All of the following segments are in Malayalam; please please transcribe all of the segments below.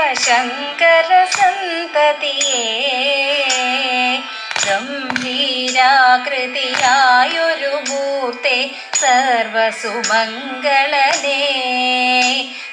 ശിവശങ്കര സന്തതിയേ ഗംഭീരാകൃതിയായൊരു മൂർത്തെ സർവസുമംഗളനേ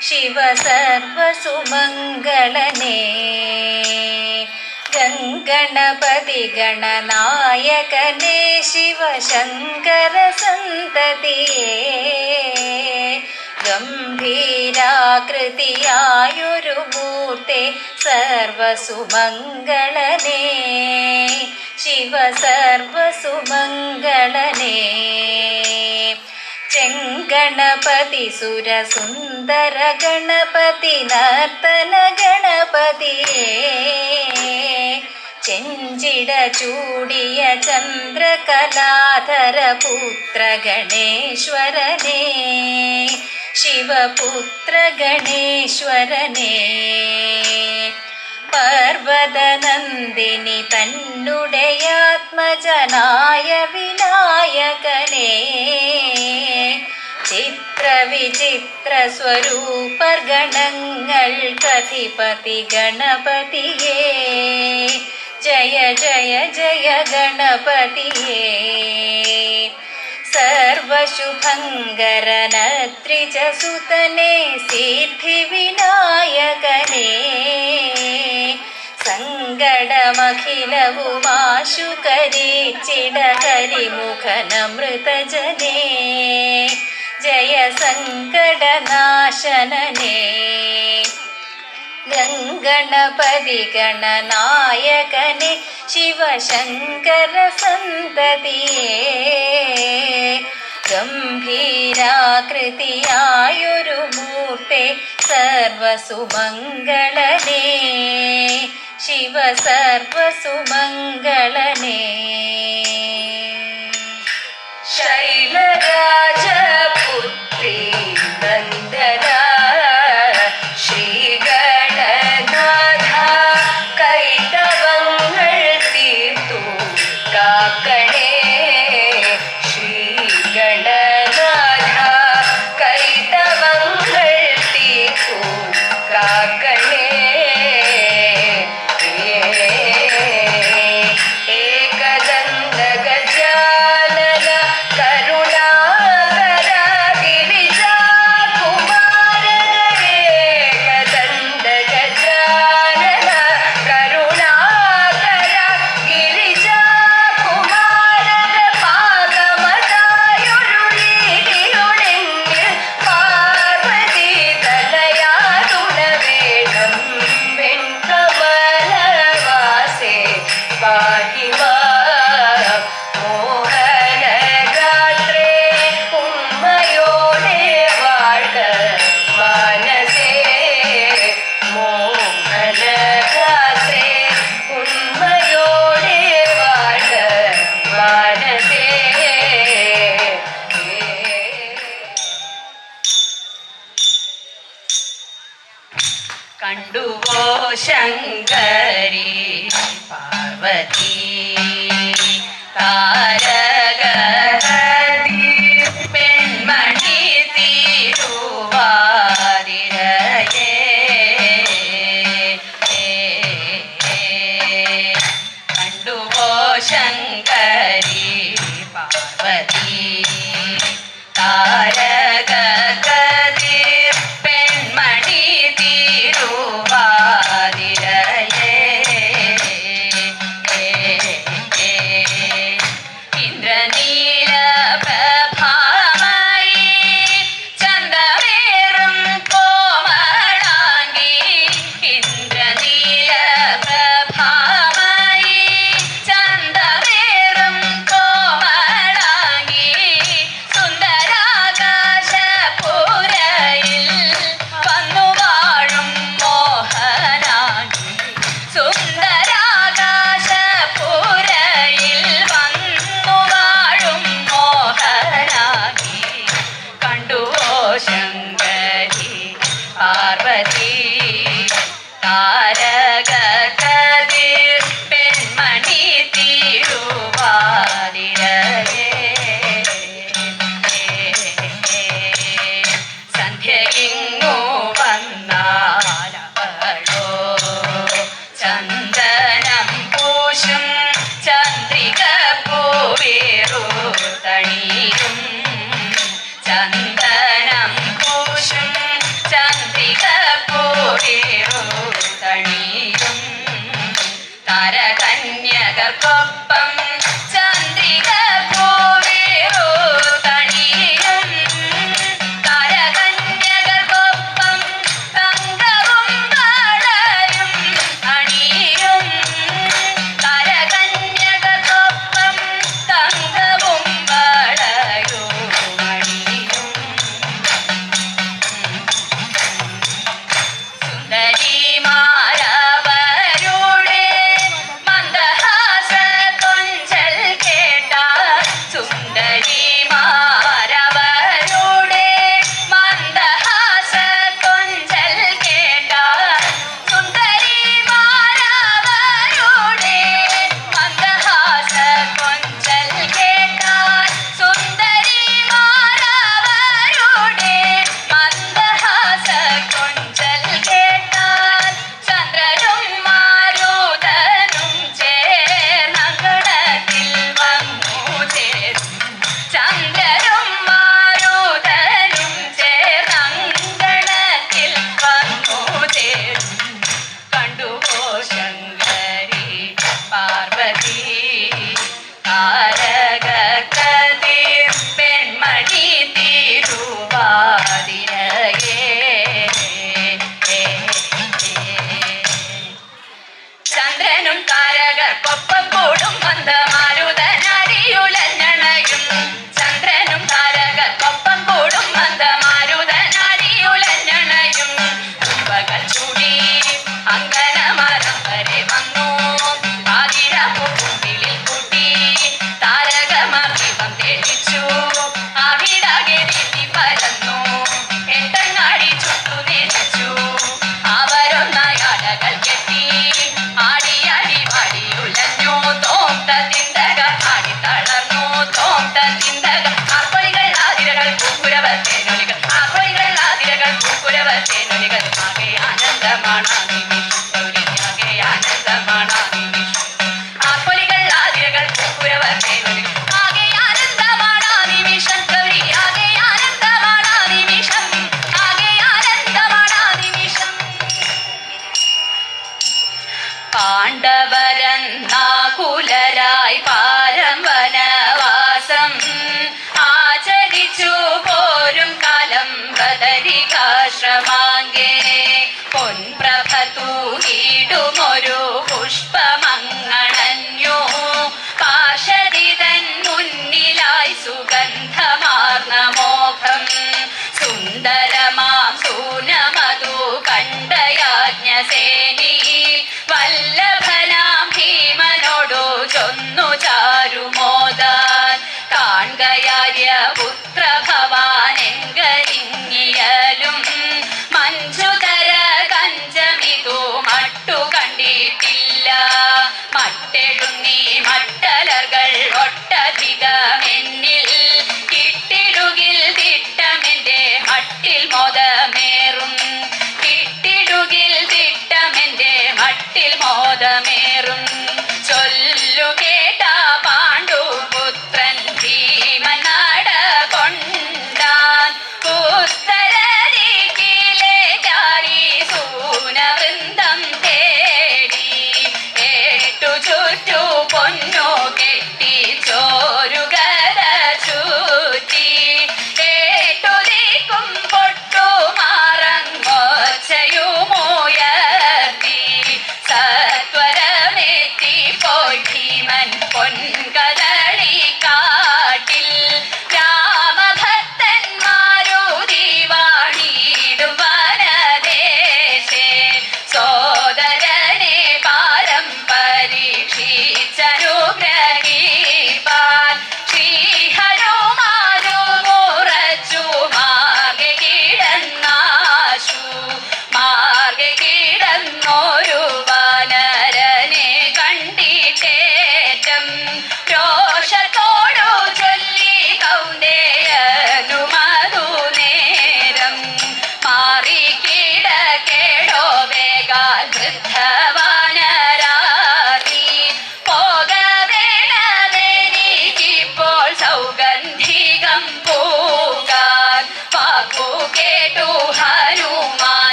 ശിവ സർവസുമംഗളനേ ഗംഗണപതി ഗണനായകനേ ശിവശങ്കര സന്തതിയേ ഗംഭീരാകൃതിയായൊരു മൂർത്തെ സർവസുമംഗളനേ. ശിവ സർവസുമംഗളനേ ചെങ്കണപതി സുരസുന്ദര ഗണപതി നർത്തന ഗണപതിയേ ചെഞ്ചിട ചൂടിയ ചന്ദ്രകലാധര പുത്ര ഗണേശ്വരനേ शिवपुत्रगणेश्वरने पर्वदनन्दिनि तन्नुडयात्मजनाय विनायकने गणे कथिपति गणपतिये जय जय जय गणपतिये। सर्वशुभङ्गरनत्रिजसुतने सिद्धिविनायकने सङ्कडमखिलभुमाशुकरी चिडकरिमुखनमृतजने जय सङ्कटनाशनने ഗംഗണപതി ഗണനായകനെ ശിവശങ്കര സന്തതിയേ. ഗംഭീരാകൃതിയായൊരു മൂർത്തെ സർവസുമംഗളനേ. ശിവ സർവസുമംഗളനേ പാർവതി താരകഹരി தாரக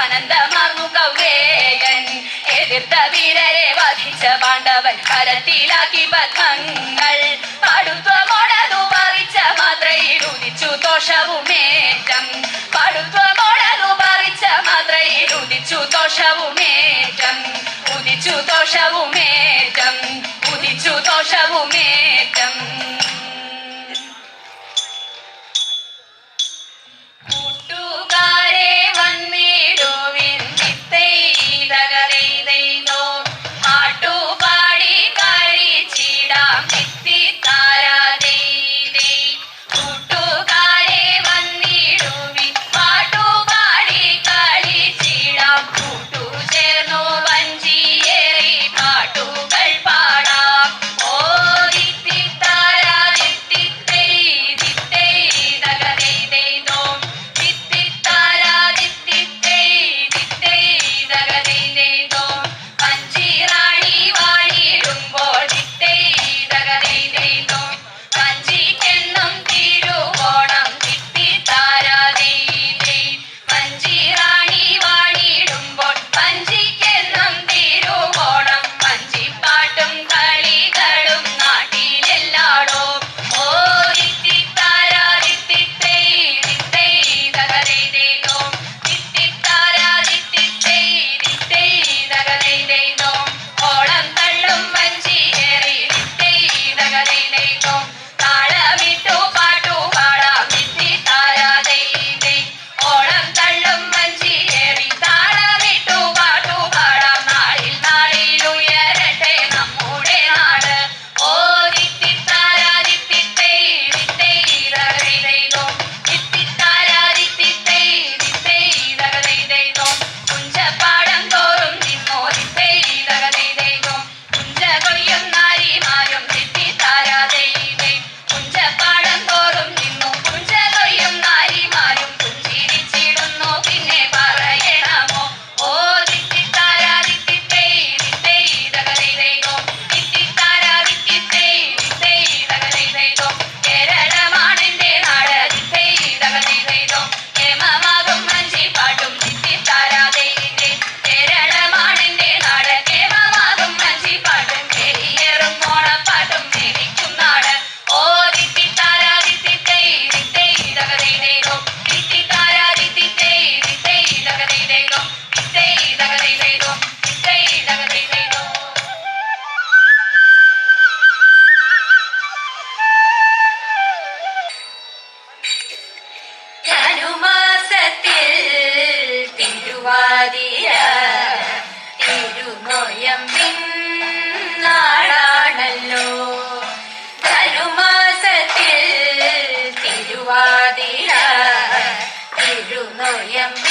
ആനന്ദമാർന്നു കൗകേയൻ എതിർത്ത വീരരെ വധിച്ച പാണ്ഡവൻ കരത്തിലാക്കി പത്മങ്ങൾ. പടുത്വമോടതു പറിച്ച മാത്രയിൽ ഉദിച്ചു ദോഷവുമേറ്റം പടുത്വമോടതു പറിച്ച മാത്രയിൽ ഉദിച്ചു ദോഷവുമേറ്റം ഉദിച്ചു ദോഷവുമേറ്റം ഉദിച്ചു ദോഷവുമേറ്റം ಗೋವಿಂದಿತ್ತೈ ದಗದೈದೈದೋ you know.